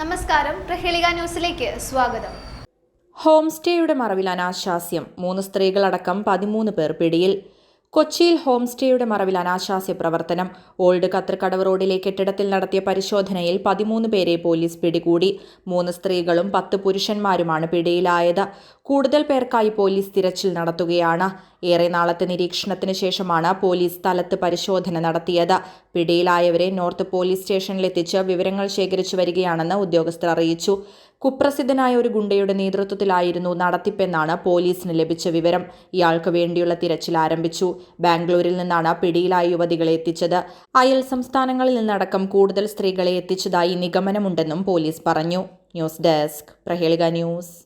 നമസ്കാരം. പ്രഹേളിക ന്യൂസിലേക്ക് സ്വാഗതം. ഹോം സ്റ്റേയുടെ മറവിൽ അനാശാസ്യം മൂന്ന് സ്ത്രീകളടക്കം പതിമൂന്ന് പേർ പിടിയിൽ. കൊച്ചിയിൽ ഹോം സ്റ്റേയുടെ മറവിൽ അനാശാസ്യ പ്രവർത്തനം. ഓൾഡ് കത്രക്കടവ് റോഡിലെ കെട്ടിടത്തിൽ നടത്തിയ പരിശോധനയിൽ പതിമൂന്ന് പേരെ പോലീസ് പിടികൂടി. മൂന്ന് സ്ത്രീകളും പത്ത് പുരുഷന്മാരുമാണ് പിടിയിലായത്. കൂടുതൽ പേർക്കായി പോലീസ് തിരച്ചിൽ നടത്തുകയാണ്. ഏറെ നാളത്തെ നിരീക്ഷണത്തിന് ശേഷമാണ് പോലീസ് സ്ഥലത്ത് പരിശോധന നടത്തിയത്. പിടിയിലായവരെ നോർത്ത് പോലീസ് സ്റ്റേഷനിലെത്തിച്ച് വിവരങ്ങൾ ശേഖരിച്ചു വരികയാണെന്ന് ഉദ്യോഗസ്ഥർ അറിയിച്ചു. കുപ്രസിദ്ധനായ ഒരു ഗുണ്ടയുടെ നേതൃത്വത്തിലായിരുന്നു നടത്തിപ്പെന്നാണ് പോലീസിന് ലഭിച്ച വിവരം. ഇയാൾക്ക് വേണ്ടിയുള്ള തിരച്ചിൽ ആരംഭിച്ചു. ബാംഗ്ലൂരിൽ നിന്നാണ് പിടിയിലായ യുവതികളെ എത്തിച്ചത്. അയൽ സംസ്ഥാനങ്ങളിൽ നിന്നടക്കം കൂടുതൽ സ്ത്രീകളെ എത്തിച്ചതായി നിഗമനമുണ്ടെന്നും പോലീസ് പറഞ്ഞു. News desk Prahelika news.